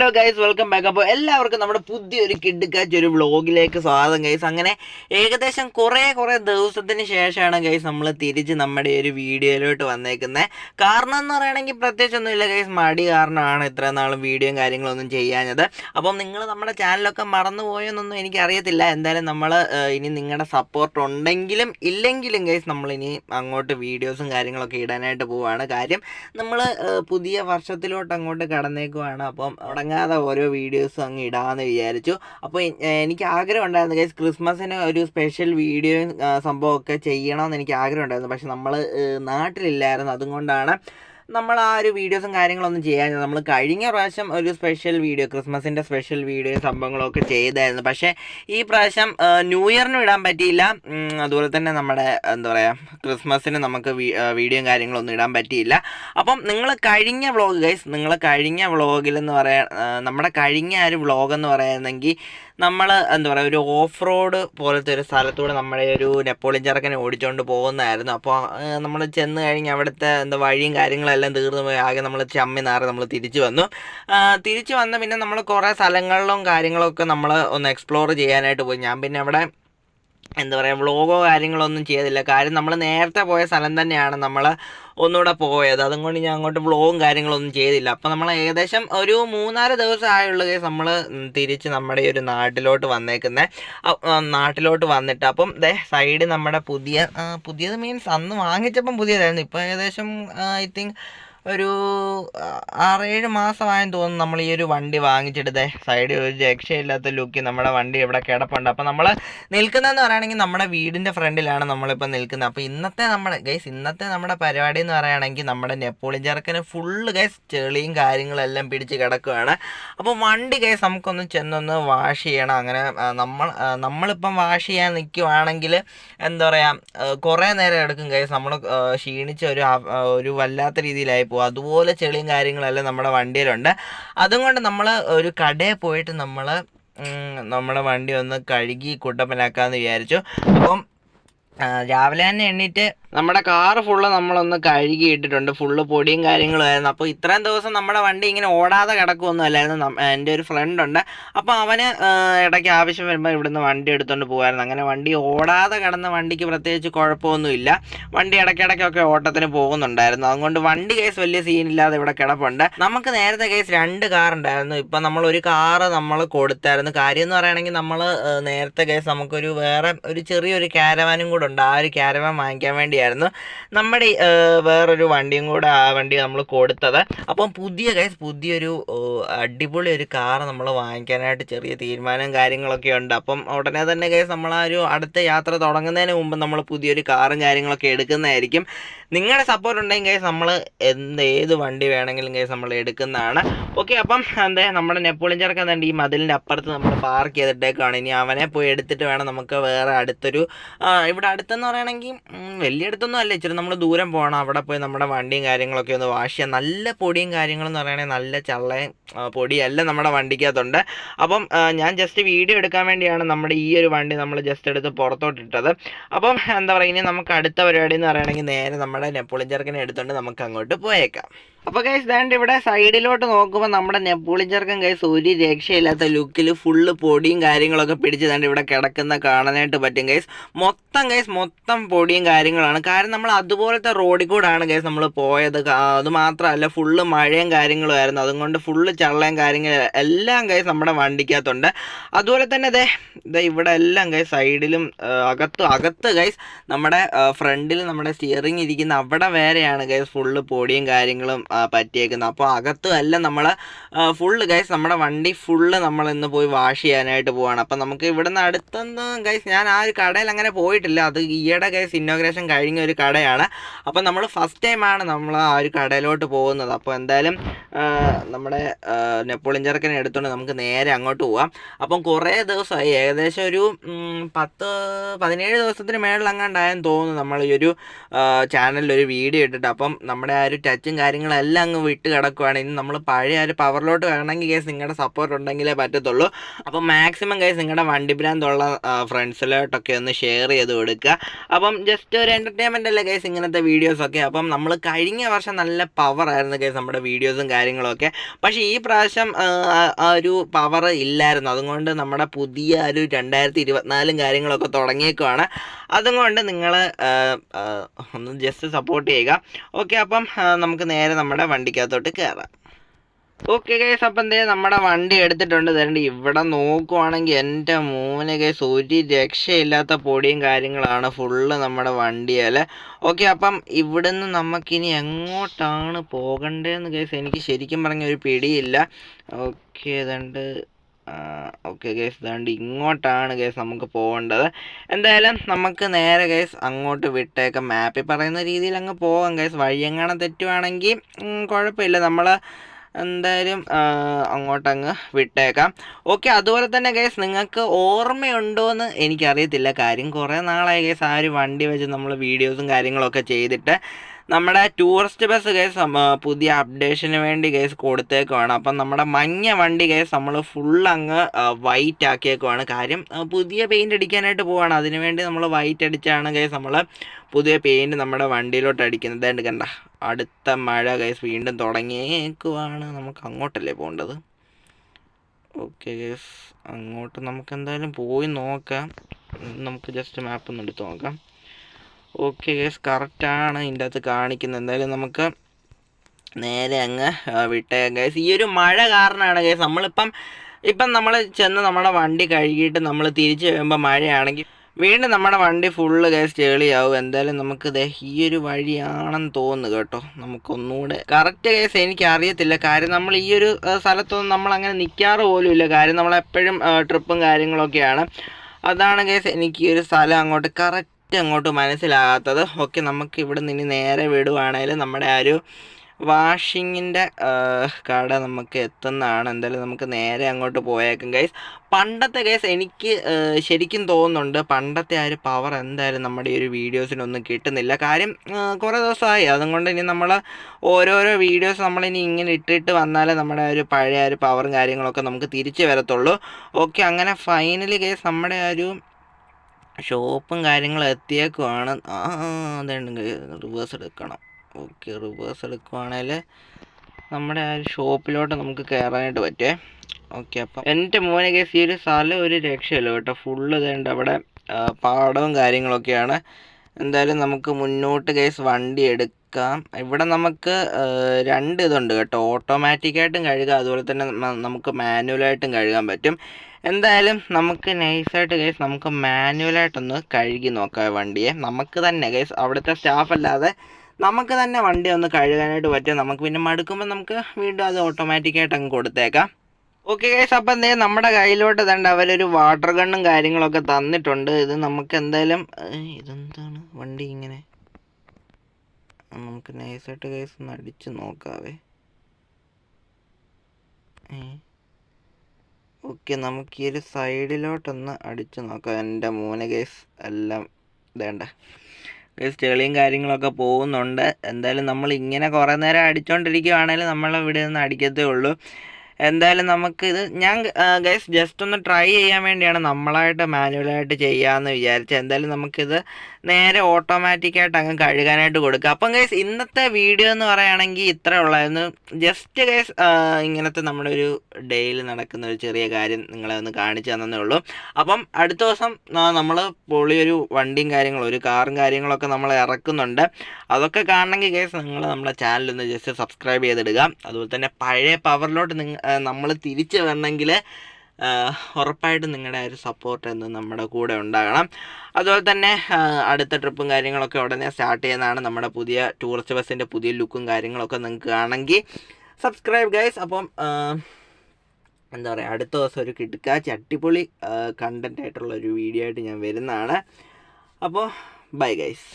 Hello guys welcome back അപ്പോൾ എല്ലാവർക്കും നമ്മുടെ പുതിയൊരു കിഡ് കിഡ്ക്കാച്ച് ഒരു വ്ളോഗിലേക്ക് സ്വാഗതം ഗൈസ് അങ്ങനെ ഏകദേശം കുറേ കുറേ ദിവസത്തിന് ശേഷമാണ് ഗൈസ് നമ്മൾ തിരിച്ച് നമ്മുടെ ഒരു വീഡിയോയിലോട്ട് വന്നേക്കുന്നത് കാരണം എന്ന് പറയുകയാണെങ്കിൽ പ്രത്യേകിച്ചൊന്നുമില്ല ഗൈസ് മടി കാരണമാണ് ഇത്ര നാളും വീഡിയോയും കാര്യങ്ങളൊന്നും ചെയ്യാഞ്ഞത്. അപ്പം നിങ്ങൾ നമ്മുടെ ചാനലൊക്കെ മറന്നു പോയെന്നൊന്നും എനിക്കറിയത്തില്ല. എന്തായാലും നമ്മൾ ഇനി നിങ്ങളുടെ സപ്പോർട്ട് ഉണ്ടെങ്കിലും ഇല്ലെങ്കിലും ഗൈസ് നമ്മളിനി അങ്ങോട്ട് വീഡിയോസും കാര്യങ്ങളൊക്കെ ഇടാനായിട്ട് പോവുകയാണ് കാര്യം നമ്മൾ പുതിയ വർഷത്തിലോട്ട് അങ്ങോട്ട് കടന്നേക്കുവാണ്. അപ്പം തുടങ്ങാതെ ഓരോ വീഡിയോസും അങ്ങ് ഇടാമെന്ന് വിചാരിച്ചു. അപ്പോൾ എനിക്ക് ആഗ്രഹം ഉണ്ടായിരുന്നു ഗൈസ് ക്രിസ്മസിന് ഒരു സ്പെഷ്യൽ വീഡിയോയും സംഭവമൊക്കെ ചെയ്യണമെന്ന് എനിക്ക് ആഗ്രഹം ഉണ്ടായിരുന്നു. പക്ഷെ നമ്മൾ നാട്ടിലില്ലായിരുന്നു. അതുകൊണ്ടാണ് നമ്മൾ ആ ഒരു വീഡിയോസും കാര്യങ്ങളൊന്നും ചെയ്യാൻ നമ്മൾ കഴിഞ്ഞ പ്രാവശ്യം ഒരു സ്പെഷ്യൽ വീഡിയോ ക്രിസ്മസിന്റെ സ്പെഷ്യൽ വീഡിയോ സംഭവങ്ങളൊക്കെ ചെയ്തായിരുന്നു. പക്ഷേ ഈ പ്രാവശ്യം ന്യൂ ഇയറിനും ഇടാൻ പറ്റിയില്ല. അതുപോലെ തന്നെ നമ്മുടെ എന്താ പറയുക ക്രിസ്മസിന് നമുക്ക് വീഡിയോയും കാര്യങ്ങളൊന്നും ഇടാൻ പറ്റിയില്ല. അപ്പം നിങ്ങൾ കഴിഞ്ഞ വ്ളോഗ് ഗൈസ് നിങ്ങൾ കഴിഞ്ഞ വ്ളോഗിൽ എന്ന് നമ്മുടെ കഴിഞ്ഞ ഒരു വ്ളോഗ് എന്ന് പറയുന്നെങ്കിൽ നമ്മൾ എന്താ പറയുക ഒരു ഓഫ് റോഡ് പോലത്തെ ഒരു സ്ഥലത്തൂടെ നമ്മുടെ ഒരു നെപ്പോളിയൻ ചറക്കനെ ഓടിച്ചുകൊണ്ട് പോകുന്നതായിരുന്നു. അപ്പോൾ നമ്മൾ ചെന്ന് കഴിഞ്ഞ് അവിടുത്തെ എന്താ വഴിയും കാര്യങ്ങളെല്ലാം തീർന്നു പോയി. ആകെ നമ്മൾ ചമ്മി നാറി നമ്മൾ തിരിച്ചു വന്നു. തിരിച്ചു വന്ന് പിന്നെ നമ്മൾ കുറേ സ്ഥലങ്ങളിലും കാര്യങ്ങളൊക്കെ നമ്മൾ ഒന്ന് എക്സ്പ്ലോർ ചെയ്യാനായിട്ട് പോയി. ഞാൻ പിന്നെ അവിടെ എന്താ പറയുക വ്ളോഗോ കാര്യങ്ങളൊന്നും ചെയ്തില്ല. കാര്യം നമ്മൾ നേരത്തെ പോയ സ്ഥലം തന്നെയാണ് നമ്മൾ ഒന്നുകൂടെ പോയത്. അതുകൊണ്ട് ഞാൻ അങ്ങോട്ട് വ്ളോഗും കാര്യങ്ങളൊന്നും ചെയ്തില്ല. അപ്പം നമ്മൾ ഏകദേശം ഒരു മൂന്നാൽ ദിവസം ആയുള്ള നമ്മൾ തിരിച്ച് നമ്മുടെ ഒരു നാട്ടിലോട്ട് വന്നേക്കുന്നത് നാട്ടിലോട്ട് വന്നിട്ട് അപ്പം ദേ സൈഡ് നമ്മുടെ പുതിയ പുതിയത് മീൻസ് അന്ന് വാങ്ങിച്ചപ്പം പുതിയതായിരുന്നു. ഇപ്പോൾ ഏകദേശം ഐ തിങ്ക് ഒരു ആറേഴ് മാസമായെന്ന് തോന്നുന്നു നമ്മൾ ഈ ഒരു വണ്ടി വാങ്ങിച്ചെടുത്തേ സൈഡിൽ ഒരു രക്ഷയില്ലാത്ത ലുക്ക് നമ്മുടെ വണ്ടി ഇവിടെ കിടപ്പുണ്ട്. അപ്പോൾ നമ്മൾ നിൽക്കുന്നതെന്ന് പറയുകയാണെങ്കിൽ നമ്മുടെ വീടിന്റെ ഫ്രണ്ടിലാണ് നമ്മളിപ്പോൾ നിൽക്കുന്നത്. അപ്പോൾ ഇന്നത്തെ നമ്മുടെ ഗൈസ് ഇന്നത്തെ നമ്മുടെ പരിപാടി എന്ന് പറയുകയാണെങ്കിൽ നമ്മുടെ നെപ്പോളിയൻ ചെറുക്കന് ഫുള്ള് ഗൈസ് ചെളിയും കാര്യങ്ങളെല്ലാം പിടിച്ച് കിടക്കുകയാണ് അപ്പോൾ വണ്ടി ഗൈസ് നമുക്കൊന്ന് ചെന്നൊന്ന് വാഷ് ചെയ്യണം. അങ്ങനെ നമ്മൾ നമ്മളിപ്പം വാഷ് ചെയ്യാൻ നിൽക്കുവാണെങ്കിൽ എന്താ പറയുക കുറേ നേരം എടുക്കും ഗൈസ് നമ്മൾ ക്ഷീണിച്ച ഒരു ഒരു വല്ലാത്ത രീതിയിലായി പോകും അതുപോലെ ചെളിയും കാര്യങ്ങളെല്ലാം നമ്മുടെ വണ്ടിയിലുണ്ട്. അതുകൊണ്ട് നമ്മൾ ഒരു കടയിൽ പോയിട്ട് നമ്മൾ നമ്മുടെ വണ്ടി ഒന്ന് കഴുകി കുട്ടപ്പനാക്കാമെന്ന് വിചാരിച്ചു. അപ്പം രാവിലെ തന്നെ എണ്ണീറ്റ് നമ്മുടെ കാറ് ഫുള്ള് നമ്മളൊന്ന് കഴുകി ഇട്ടിട്ടുണ്ട്. ഫുള്ള് പൊടിയും കാര്യങ്ങളും ആയിരുന്നു. അപ്പോൾ ഇത്രയും ദിവസം നമ്മുടെ വണ്ടി ഇങ്ങനെ ഓടാതെ കിടക്കുമൊന്നും അല്ലായിരുന്നു. എന്റെ ഒരു ഫ്രണ്ട് ഉണ്ട്. അപ്പോൾ അവന് ഇടയ്ക്ക് ആവശ്യം വരുമ്പോൾ ഇവിടുന്ന് വണ്ടി എടുത്തുകൊണ്ട് പോകുമായിരുന്നു അങ്ങനെ വണ്ടി ഓടാതെ കിടന്ന വണ്ടിക്ക് പ്രത്യേകിച്ച് കുഴപ്പമൊന്നുമില്ല. വണ്ടി ഇടയ്ക്കിടയ്ക്കൊക്കെ ഓട്ടത്തിന് പോകുന്നുണ്ടായിരുന്നു. അതുകൊണ്ട് വണ്ടി കേസ് വലിയ സീനില്ലാതെ ഇവിടെ കിടപ്പുണ്ട്. നമുക്ക് നേരത്തെ കേസ് രണ്ട് കാർ ഉണ്ടായിരുന്നു. ഇപ്പം നമ്മൾ ഒരു കാറ് നമ്മൾ കൊടുത്തായിരുന്നു. കാര്യം എന്ന് പറയുകയാണെങ്കിൽ നമ്മൾ നേരത്തെ കേസ് നമുക്കൊരു വേറെ ഒരു ചെറിയൊരു ക്യാരവാനും കൂടെ ഉണ്ട് ആ ഒരു ക്യാരവൻ വാങ്ങിക്കാൻ വേണ്ടിയായിരുന്നു. നമ്മുടെ വേറൊരു വണ്ടിയും കൂടെ ആ വണ്ടി നമ്മൾ കൊടുത്തത്. അപ്പം പുതിയ ഗൈസ് പുതിയൊരു അടിപൊളി ഒരു കാർ നമ്മൾ വാങ്ങിക്കാനായിട്ട് ചെറിയ തീരുമാനവും കാര്യങ്ങളൊക്കെ ഉണ്ട്. അപ്പം ഉടനെ തന്നെ ഗൈസ് നമ്മൾ ആ ഒരു അടുത്ത യാത്ര തുടങ്ങുന്നതിന് മുമ്പ് നമ്മൾ പുതിയൊരു കാറും കാര്യങ്ങളൊക്കെ എടുക്കുന്നതായിരിക്കും. നിങ്ങളുടെ സപ്പോർട്ട് ഉണ്ടെങ്കിൽ നമ്മൾ എന്ത് ഏത് വണ്ടി വേണമെങ്കിലും കേസ് നമ്മൾ എടുക്കുന്നതാണ്. ഓക്കെ അപ്പം എന്താ നമ്മുടെ നെപ്പോളിയൻ ചെറുക്കൻ തന്നെ ഈ മതിലിന്റെ അപ്പുറത്ത് നമ്മൾ പാർക്ക് ചെയ്തിട്ടേക്കാണ്. ഇനി അവനെ പോയി എടുത്തിട്ട് വേണം നമുക്ക് വേറെ അടുത്തൊരു ഇവിടെ അടുത്തെന്ന് പറയുകയാണെങ്കിൽ വലിയ അടുത്തൊന്നും അല്ല. ഇച്ചിരി നമ്മൾ ദൂരം പോകണം അവിടെ പോയി നമ്മുടെ വണ്ടിയും കാര്യങ്ങളൊക്കെ ഒന്ന് വാഷ് ചെയ്യാം. നല്ല പൊടിയും കാര്യങ്ങളും എന്ന് പറയുകയാണെങ്കിൽ നല്ല ചള്ളയും പൊടിയെല്ലാം നമ്മുടെ വണ്ടിക്കകത്തുണ്ട്. അപ്പം ഞാൻ ജസ്റ്റ് വീഡിയോ എടുക്കാൻ വേണ്ടിയാണ് നമ്മുടെ ഈ ഒരു വണ്ടി നമ്മൾ ജസ്റ്റ് എടുത്ത് പുറത്തോട്ടിട്ടത്. അപ്പം എന്താ പറയുക ഇനി നമുക്ക് അടുത്ത പരിപാടി എന്ന് പറയുകയാണെങ്കിൽ നേരെ നമ്മുടെ നെപ്പോളിയൻ ചെറുക്കനെ എടുത്തുകൊണ്ട് നമുക്ക് അങ്ങോട്ട് പോയേക്കാം. അപ്പോൾ ഗൈസ് ദാണ്ട് ഇവിടെ സൈഡിലോട്ട് നോക്കുമ്പോൾ നമ്മുടെ നെപ്പോളിയൻ ചെറുക്കൻ ഗൈസ് ഒരു രക്ഷയില്ലാത്ത ലുക്കിൽ ഫുള്ള് പൊടിയും കാര്യങ്ങളൊക്കെ പിടിച്ച് ദാണ്ട് ഇവിടെ കിടക്കുന്ന കാണാനായിട്ട് പറ്റും ഗൈസ് മൊത്തം ഗൈസ് മൊത്തം പൊടിയും കാര്യങ്ങളാണ്. കാരണം നമ്മൾ അതുപോലത്തെ റോഡിൽ കൂടാണ് ഗൈസ് നമ്മൾ പോയത്. അത് മാത്രമല്ല ഫുള്ള് മഴയും കാര്യങ്ങളും ആയിരുന്നു. അതുകൊണ്ട് ഫുള്ള് ചള്ളയും കാര്യങ്ങളും എല്ലാം ഗൈസ് നമ്മുടെ വണ്ടിക്കകത്തുണ്ട്. അതുപോലെ തന്നെ ദേ ദേ ഇവിടെ എല്ലാം ഗൈസ് സൈഡിലും അകത്തും അകത്ത് ഗൈസ് നമ്മുടെ ഫ്രണ്ടിൽ നമ്മുടെ സ്റ്റിയറിംഗ് ഇരിക്കുന്ന അവിടെ വേറെയാണ് ഗൈസ് ഫുള്ള് പൊടിയും കാര്യങ്ങളും പറ്റിയേക്കുന്നത് അപ്പോൾ അകത്തും എല്ലാം നമ്മൾ ഫുള്ള് ഗൈസ് നമ്മുടെ വണ്ടി ഫുള്ള് നമ്മൾ ഇന്ന് പോയി വാഷ് ചെയ്യാനായിട്ട് പോവാണ്. അപ്പോൾ നമുക്ക് ഇവിടുന്ന് അടുത്തൊന്ന് ഗൈസ് ഞാൻ ആ ഒരു കടയിൽ അങ്ങനെ പോയിട്ടില്ല. അത് ഈയിടെ ഗൈസ് ഇന്നോഗ്രേഷൻ കഴിഞ്ഞ ഒരു കടയാണ്. അപ്പോൾ നമ്മൾ ഫസ്റ്റ് ടൈമാണ് നമ്മൾ ആ ഒരു കടയിലോട്ട് പോകുന്നത്. അപ്പോൾ എന്തായാലും നമ്മുടെ നെപ്പോളിയൻ ചെറുക്കനെ എടുത്തുകൊണ്ട് നമുക്ക് നേരെ അങ്ങോട്ട് പോവാം. അപ്പം കുറേ ദിവസമായി. ഏകദേശം ഒരു പത്ത് പതിനേഴ് ദിവസത്തിന് മേളിൽ അങ്ങാണ്ടായെന്ന് തോന്നുന്നു നമ്മൾ ഈ ഒരു ചാനലിൽ ഒരു വീഡിയോ ഇട്ടിട്ട്. അപ്പം നമ്മുടെ ആ ഒരു ടച്ചും കാര്യങ്ങളും എല്ലാം അങ്ങ് വിട്ട് കിടക്കുവാണ്. ഇനി നമ്മൾ പഴയ ഒരു പവറിലോട്ട് വേണമെങ്കിൽ കേസ് നിങ്ങളുടെ സപ്പോർട്ട് ഉണ്ടെങ്കിലേ പറ്റത്തുള്ളൂ. അപ്പോൾ മാക്സിമം കേസ് നിങ്ങളുടെ വണ്ടി ഭ്രാന്തുള്ള ഫ്രണ്ട്സിലോട്ടൊക്കെ ഒന്ന് ഷെയർ ചെയ്ത് കൊടുക്കുക. അപ്പം ജസ്റ്റ് ഒരു എന്റർടൈൻമെന്റ് അല്ലേ കേസ് ഇങ്ങനത്തെ വീഡിയോസൊക്കെ അപ്പം നമ്മൾ കഴിഞ്ഞ വർഷം നല്ല പവറായിരുന്നു കേസ് നമ്മുടെ വീഡിയോസും കാര്യങ്ങളൊക്കെ. പക്ഷേ ഈ പ്രാവശ്യം ഒരു പവർ ഇല്ലായിരുന്നു. അതുകൊണ്ട് നമ്മുടെ പുതിയ ഒരു രണ്ടായിരത്തി ഇരുപത്തിനാലും കാര്യങ്ങളൊക്കെ തുടങ്ങിയേക്കുവാണ്. അതുകൊണ്ട് നിങ്ങൾ ഒന്ന് ജസ്റ്റ് സപ്പോർട്ട് ചെയ്യുക. ഓക്കെ അപ്പം നമുക്ക് നേരെ നമ്മുടെ വണ്ടിക്കകത്തോട്ട് കയറാം ഓക്കെ കേസ് അപ്പം എന്തേ നമ്മുടെ വണ്ടി എടുത്തിട്ടുണ്ട്. തരണ്ട് ഇവിടെ നോക്കുവാണെങ്കിൽ എന്റെ മൂന്ന് കേസ് ഒരു രക്ഷയില്ലാത്ത പൊടിയും കാര്യങ്ങളാണ് ഫുള്ള് നമ്മുടെ വണ്ടിയിൽ ഓക്കെ അപ്പം ഇവിടുന്ന് നമുക്കിനി എങ്ങോട്ടാണ് പോകണ്ടതെന്ന് കേസ് എനിക്ക് ശരിക്കും പറഞ്ഞ ഒരു പിടിയില്ല. ഓക്കെ ഏതാണ്ട് ഓക്കെ ഗേസ് ഇതാണ്ട് ഇങ്ങോട്ടാണ് ഗേസ് നമുക്ക് പോകേണ്ടത് എന്തായാലും നമുക്ക് നേരെ ഗേസ് അങ്ങോട്ട് വിട്ടേക്കാം. മാപ്പിൽ പറയുന്ന രീതിയിൽ അങ്ങ് പോകാം വഴി വഴിയെങ്ങാണം തെറ്റുവാണെങ്കിൽ കുഴപ്പമില്ല. നമ്മൾ എന്തായാലും അങ്ങോട്ടങ്ങ് വിട്ടേക്കാം. ഓക്കെ അതുപോലെ തന്നെ ഗൈസ് നിങ്ങൾക്ക് ഓർമ്മയുണ്ടോ ഓർമ്മയുണ്ടോയെന്ന് എനിക്കറിയത്തില്ല. കാര്യം കുറേ നാളായി ഗൈസ് ആ ഒരു വണ്ടി വെച്ച് നമ്മൾ വീഡിയോസും കാര്യങ്ങളൊക്കെ ചെയ്തിട്ട് നമ്മുടെ ടൂറിസ്റ്റ് ബസ് കേസ് പുതിയ അപ്ഡേഷന് വേണ്ടി കേസ് കൊടുത്തേക്കുവാണ്. അപ്പം നമ്മുടെ മഞ്ഞ വണ്ടി കേസ് നമ്മൾ ഫുൾ അങ്ങ് വൈറ്റ് ആക്കിയേക്കുവാണ്. കാര്യം പുതിയ പെയിന്റ് അടിക്കാനായിട്ട് പോവാണ്. അതിന് വേണ്ടി നമ്മൾ വൈറ്റ് അടിച്ചാണ് കേസ് നമ്മൾ പുതിയ പെയിന്റ് നമ്മുടെ വണ്ടിയിലോട്ട് അടിക്കുന്നത്. എടുക്കണ്ട കണ്ട അടുത്ത മഴ കേസ് വീണ്ടും തുടങ്ങിയേക്കുവാണ്. നമുക്ക് അങ്ങോട്ടല്ലേ പോകേണ്ടത്? ഓക്കെ കേസ് അങ്ങോട്ട് നമുക്ക് എന്തായാലും പോയി നോക്കാം. നമുക്ക് ജസ്റ്റ് മാപ്പ് ഒന്ന് എടുത്ത് നോക്കാം. ഓക്കെ കേസ് കറക്റ്റാണ് ഇതിന്റെ അകത്ത് കാണിക്കുന്നത്. എന്തായാലും നമുക്ക് നേരെ അങ്ങ് വിട്ടേക്കാം. കേസ് ഈ ഒരു മഴ കാരണമാണ് കേസ് നമ്മളിപ്പം ഇപ്പം നമ്മൾ ചെന്ന് നമ്മുടെ വണ്ടി കഴുകിയിട്ട് നമ്മൾ തിരിച്ചു വരുമ്പോൾ മഴയാണെങ്കിൽ വീണ്ടും നമ്മുടെ വണ്ടി ഫുള്ള് കേസ് ചെളിയാവും എന്തായാലും നമുക്ക് ദേ ഈ ഒരു വഴിയാണെന്ന് തോന്നുന്നു കേട്ടോ. നമുക്കൊന്നുകൂടെ കറക്റ്റ് കേസ് എനിക്ക് അറിയത്തില്ല കാര്യം നമ്മൾ ഈ ഒരു സ്ഥലത്തൊന്നും നമ്മൾ അങ്ങനെ നിൽക്കാറ് പോലും ഇല്ല. കാര്യം നമ്മളെപ്പോഴും ട്രിപ്പും കാര്യങ്ങളൊക്കെയാണ്. അതാണ് കേസ് എനിക്ക് ഈ ഒരു സ്ഥലം അങ്ങോട്ട് കറക്റ്റ് അങ്ങോട്ട് മനസ്സിലാകാത്തത്. ഓക്കെ നമുക്ക് ഇവിടെ നിന്ന് നേരെ വിടുവാണെങ്കിൽ നമ്മുടെ ആ ഒരു വാഷിങ്ങിന്റെ കട നമുക്ക് എത്തുന്നതാണ്. എന്തായാലും നമുക്ക് നേരെ അങ്ങോട്ട് പോയേക്കും ഗൈസ് പണ്ടത്തെ ഗൈസ് എനിക്ക് ശരിക്കും തോന്നുന്നുണ്ട് പണ്ടത്തെ ആ ഒരു പവർ എന്തായാലും നമ്മുടെ ഈ ഒരു വീഡിയോസിനൊന്നും കിട്ടുന്നില്ല. കാര്യം കുറേ ദിവസമായി. അതുകൊണ്ട് ഇനി നമ്മൾ ഓരോരോ വീഡിയോസ് നമ്മളിനി ഇങ്ങനെ ഇട്ടിട്ട് വന്നാലേ നമ്മുടെ ഒരു പഴയ ഒരു പവറും കാര്യങ്ങളൊക്കെ നമുക്ക് തിരിച്ചു വരത്തുള്ളൂ. ഓക്കെ അങ്ങനെ ഫൈനലി ഗൈസ് നമ്മുടെ ആ ഒരു ഷോപ്പും കാര്യങ്ങളും എത്തിയേക്കുവാണ്. ആ അതുണ്ട്. റിവേഴ്സ് എടുക്കണം. ഓക്കെ റിവേഴ്സ് എടുക്കുവാണെങ്കിൽ നമ്മുടെ ആ ഷോപ്പിലോട്ട് നമുക്ക് കയറാനായിട്ട് പറ്റേ. ഓക്കെ അപ്പം എന്റെ മോനെ കേസ് ഈ ഒരു സ്ഥലം ഒരു രക്ഷയില്ല കേട്ടോ. ഫുള്ള് ഇതേണ്ട അവിടെ പാടവും കാര്യങ്ങളൊക്കെയാണ്. എന്തായാലും നമുക്ക് മുന്നോട്ട് കേസ് വണ്ടി എടുക്കാം. ഇവിടെ നമുക്ക് രണ്ട് ഇതുണ്ട് കേട്ടോ. ഓട്ടോമാറ്റിക്കായിട്ടും കഴുകാം. അതുപോലെ തന്നെ നമുക്ക് മാനുവലായിട്ടും കഴുകാൻ പറ്റും. എന്തായാലും നമുക്ക് നൈസായിട്ട് കേസ് നമുക്ക് മാനുവലായിട്ടൊന്ന് കഴുകി നോക്കാം വണ്ടിയെ. നമുക്ക് തന്നെ കേസ് അവിടുത്തെ സ്റ്റാഫ് അല്ലാതെ നമുക്ക് തന്നെ വണ്ടി ഒന്ന് കഴുകാനായിട്ട് പറ്റും. നമുക്ക് പിന്നെ മടുക്കുമ്പോൾ നമുക്ക് വീണ്ടും അത് ഓട്ടോമാറ്റിക്കായിട്ട് അങ്ങ് കൊടുത്തേക്കാം. ഓക്കെ കേസ് അപ്പം എന്തേ നമ്മുടെ കയ്യിലോട്ട് തന്നെ അവരൊരു വാട്ടർ ഗണ്ണും കാര്യങ്ങളൊക്കെ തന്നിട്ടുണ്ട്. ഇത് നമുക്ക് എന്തായാലും ഇതെന്താണ്? വണ്ടി ഇങ്ങനെ നമുക്ക് നൈസായിട്ട് കേസ് ഒന്ന് അടിച്ച് നോക്കാവേ. ഓക്കെ നമുക്ക് ഈ ഒരു സൈഡിലോട്ടൊന്ന് അടിച്ച് നോക്കാം. എന്റെ മൂന്ന് കേസ് എല്ലാം ഇതേണ്ട. കേസ് ചെളിയും കാര്യങ്ങളൊക്കെ പോകുന്നുണ്ട്. എന്തായാലും നമ്മൾ ഇങ്ങനെ കുറേ നേരം അടിച്ചുകൊണ്ടിരിക്കുകയാണെങ്കിൽ നമ്മൾ ഇവിടെ നിന്ന് അടിക്കത്തേ ഉള്ളൂ. എന്തായാലും നമുക്ക് ഇത് ഞാൻ ഗൈസ് ജസ്റ്റ് ഒന്ന് ട്രൈ ചെയ്യാൻ വേണ്ടിയാണ് നമ്മളായിട്ട് മാനുവലായിട്ട് ചെയ്യാമെന്ന് വിചാരിച്ചത്. എന്തായാലും നമുക്കിത് നേരെ ഓട്ടോമാറ്റിക്കായിട്ട് അങ്ങ് കഴുകാനായിട്ട് കൊടുക്കുക അപ്പം ഗൈസ് ഇന്നത്തെ വീഡിയോ എന്ന് പറയുകയാണെങ്കിൽ ഇത്ര ഉള്ളായിരുന്നു. ജസ്റ്റ് ഗൈസ് ഇങ്ങനത്തെ നമ്മുടെ ഒരു ഡെയിലി നടക്കുന്ന ഒരു ചെറിയ കാര്യം നിങ്ങളെ ഒന്ന് കാണിച്ചു തന്നേ ഉള്ളൂ. അപ്പം അടുത്ത ദിവസം നമ്മൾ പൊളിയൊരു വണ്ടിയും കാര്യങ്ങളും ഒരു കാറും കാര്യങ്ങളൊക്കെ നമ്മൾ ഇറക്കുന്നുണ്ട്. അതൊക്കെ കാണണമെങ്കിൽ ഗൈസ് നിങ്ങൾ നമ്മുടെ ചാനലൊന്ന് ജസ്റ്റ് സബ്സ്ക്രൈബ് ചെയ്തിടുക. അതുപോലെ തന്നെ പഴയ പവറിലോട്ട് നിങ്ങൾ നമ്മൾ തിരിച്ചു വരണമെങ്കിൽ ഉറപ്പായിട്ടും നിങ്ങളുടെ ഒരു സപ്പോർട്ട് എന്ന് നമ്മുടെ കൂടെ ഉണ്ടാകണം. അതുപോലെ തന്നെ അടുത്ത ട്രിപ്പും കാര്യങ്ങളൊക്കെ ഉടനെ സ്റ്റാർട്ട് ചെയ്യുന്നതാണ് നമ്മുടെ പുതിയ ടൂറിസ്റ്റ് ബസ്സിന്റെ പുതിയ ലുക്കും കാര്യങ്ങളൊക്കെ നിങ്ങൾക്ക് കാണണമെങ്കിൽ സബ്സ്ക്രൈബ് ഗൈസ് അപ്പം എന്താ പറയുക അടുത്ത ദിവസം ഒരു കിടുക്കാച്ചി അടിപൊളി കണ്ടന്റ് ആയിട്ടുള്ള ഒരു വീഡിയോ ആയിട്ട് ഞാൻ വരുന്നതാണ്. അപ്പോൾ ബൈ ഗൈസ്